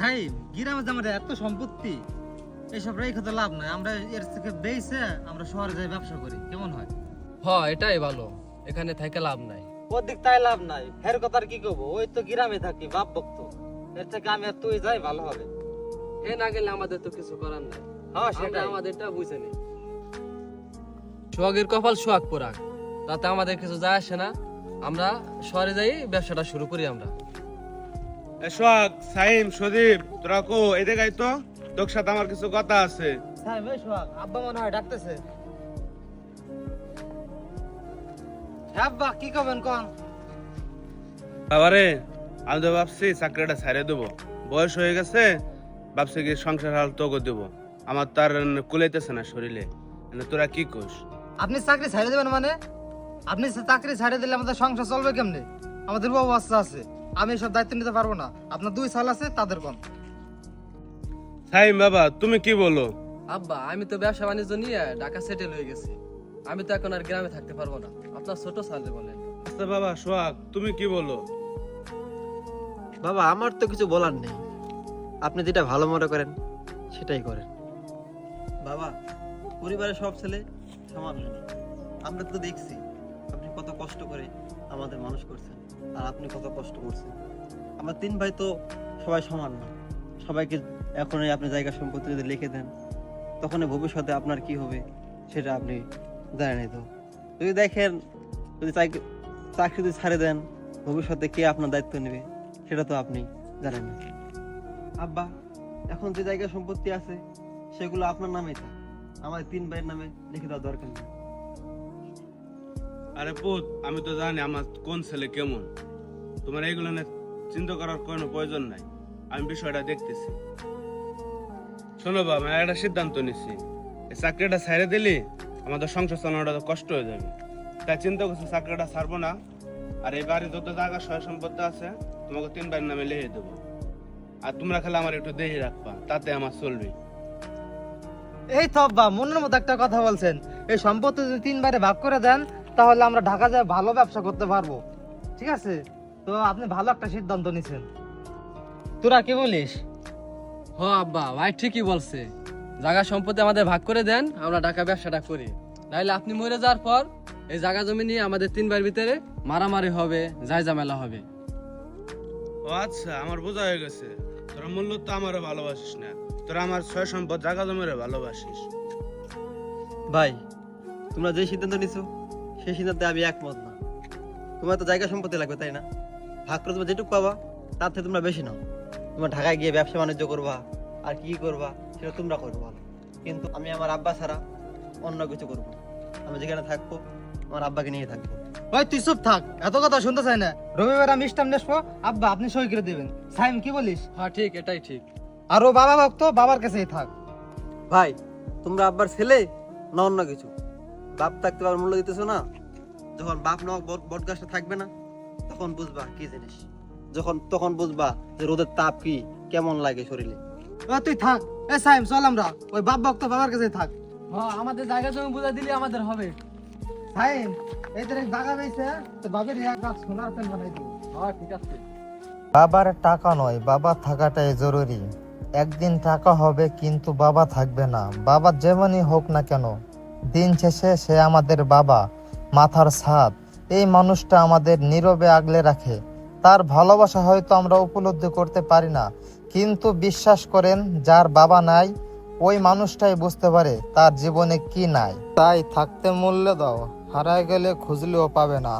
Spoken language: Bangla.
সাহেব গ্রামে যে আমাদের এত সম্পত্তি এইসব রেখে তো লাভ নাই। আমরা এর থেকে বেইছে আমরা শহরে যাই ব্যবসা করি। কেমন হয়? হ এটাই ভালো। এখানে থেকে লাভ নাই। ওর দিক তাই লাভ নাই। হের কথা আর কি করব ওই তো গ্রামে থাকি বাপ ভক্ত। এর থেকে আমি আর তুই যাই ভালো হবে। এ না গেলে আমাদের তো কিছু করার নাই। হ্যাঁ সেটাই। আমাদেরটা বুঝে নি সোহাগের কপাল সোহাগ পোরাক তাতে আমাদের কিছু যায় আসে না। আমরা শহরে যাই ব্যবসাটা শুরু করি আমরা। সোহাগ সাইম সদীপ তোরা কো এদিকে আই তো। তোর সাথে আমার কিছু কথা আছে। এই সোহাগ আব্বা মনে হয় ডাকতেছে। আব্বা কি করবেন কন? বাবারে আমি তো ভাবছি চাকরিটা ছাড়িয়ে দেবো। বয়স হয়ে গেছে ভাবছি কি সংসার হাল তোকে দেবো। আমার তার কুলাইতেছে না শরীরে। মানে তোরা কি কোস? আপনি চাকরি ছাড়ে দেবেন মানে? আপনি চাকরি ছাড়ে দিলে আমাদের সংসার চলবে কেমনে? আমাদের বউ বাচ্চা আছে। আমি সব দায়িত্ব নিতে পারব না। আপনার দুই সাল আছে তাদের কম। সাইম বাবা তুমি কি বলো? আব্বা আমি তো ব্যবসা বাণিজ্য নিয়ে ঢাকা সেটেল হয়ে গেছি। আমি তো এখন আর গ্রামে থাকতে পারব না। আপনার ছোট সালে বলেন। আচ্ছা বাবা সোহাগ তুমি কি বলো? বাবা আমার তো কিছু বলার নেই। আপনি যেটা ভালো মনে করেন সেটাই করেন। বাবা পরিবারের সব ছেলে সমান আমরা তো দেখছি আপনি কত কষ্ট করে আমাদের মানুষ করছেন। আর আপনি কত কষ্ট করছেন। আমার তিন ভাই তো সবাই সমান না। সবাইকে এখনই আপনি জায়গা সম্পত্তি যদি লিখে দেন তখন ভবিষ্যতে আপনার কি হবে সেটা আপনি জানেন তো। যদি দেখেন, যদি চাকরি যদি ছাড়ে দেন, ভবিষ্যতে কে আপনার দায়িত্ব নেবে সেটা তো আপনি জানেন না। আব্বা, এখন যে জায়গা সম্পত্তি আছে, সেগুলো আপনার নামেই আমার তিন ভাইয়ের নামে লিখে দেওয়ার দরকার নেই। আরে পুত, আমি তো জানি আমার কোন ছেলে কেমন। তোমার এইগুলো নিয়ে চিন্তা করার কোনো প্রয়োজন নাই। আমি বিষয়টা দেখতেছি। শোনো বাবা, আমি একটা সিদ্ধান্ত নিছি। এই চাকরিটা ছাইড়ে দিলি, আমাদের সংসার চালানোটা তো কষ্ট হয়ে যাবে। তাই চিন্তা করছি চাকরিটা ছাড়বো না। আর এই বাড়ি যত জায়গা সয় সম্পত্তি আছে, তোমাকে তিন বাড়ির নামে লিখে দেবো। আর তোমরা খালি আমার একটু দেহি রাখবা, তাতে আমার চলবে। এই তো আব্বা, মনের মতো একটা কথা বলছেন। এই সম্পত্তি যদি তিনবারে ভাগ করে দেন তাহলে আমরা ঢাকা যায় ভালো ব্যবসা করতে পারব। ঠিক আছে? তো আপনি ভালো একটা সিদ্ধান্ত নিছেন। তোরা কি বলিস? হ আব্বা ভাই ঠিকই বলছে। জায়গা সম্পত্তি আমাদের ভাগ করে দেন আমরা ঢাকা ব্যবসাটা করি। নাইলে আপনি মরে যাওয়ার পর এই জায়গা জমি নিয়ে আমাদের তিনবার ভিতরে মারামারি হবে যাই ঝামেলা হবে। ও আচ্ছা আমার বোঝা হয়ে গেছে। তোরা মূল্য তো আমারও ভালোবাসিস না। তোরা আমার ছয় সম্পদ জায়গা জমিরে ভালোবাসিস। ভাই তোমরা যে সিদ্ধান্ত নিছো সেই সিদ্ধান্তে আমি একমত না। তোমার তো জায়গা সম্পত্তি লাগবে তাই না? ভাগ করে তোমরা যেটুকু পাবা তার থেকে তোমরা বেশি নাও। তোমরা ঢাকায় গিয়ে ব্যবসা বাণিজ্য করবা আর কি করবা সেটা তোমরা করব ভালো কিন্তু আমি আমার আব্বা ছাড়া অন্য কিছু করব আমি যেখানে থাকব আমার আব্বাকে নিয়ে থাকব। ওই তুই চুপ থাক। এত কথা শুনতে চাই না। রবিবার আমি স্টাম নেসবো আব্বা আপনি সই করে দেবেন। সাইম কি বলিস? হ্যাঁ ঠিক এটাই ঠিক। আর ও বাবা ভক্ত বাবার কাছেই থাক। ভাই তোমরা আব্বার ছেলে না অন্য কিছু? বাপ থাকতে পার মূল্য দিতেছো না? যখন বাপ না বট গাছটা থাকবে না তখন বুঝবা কি জিনিস। যখন তখন বুঝবা যে রোদের তাপ কি কেমন লাগে শরীরে। তুই থাক। এ সাইম চল আমরা। ওই বাপ ভক্ত বাবার কাছে থাক। হ্যাঁ আমাদের জায়গা জমি বুঝা দিলে আমাদের হবে। সাইম এই তোর জায়গা তো বাবার এক গাছ সোনার পেন বানাই দিবি। হ্যাঁ ঠিক আছে। বাবার টাকা নয় বাবা থাকাটাই জরুরি। একদিন টাকা হবে কিন্তু বাবা থাকবে না। বাবা যেমনই হোক না কেন দিন শেষে সে আমাদের বাবা, মাথার ছাদ, এই মানুষটা আমাদের নীরবে আগলে রাখে। তার ভালোবাসা হয়তো আমরা উপলব্ধি করতে পারি না, কিন্তু বিশ্বাস করেন যার বাবা নাই, ওই মানুষটাই বুঝতে পারে তার জীবনে কি নাই। তাই থাকতে মূল্য দাও, হারায় গেলে খুঁজলেও পাবে না।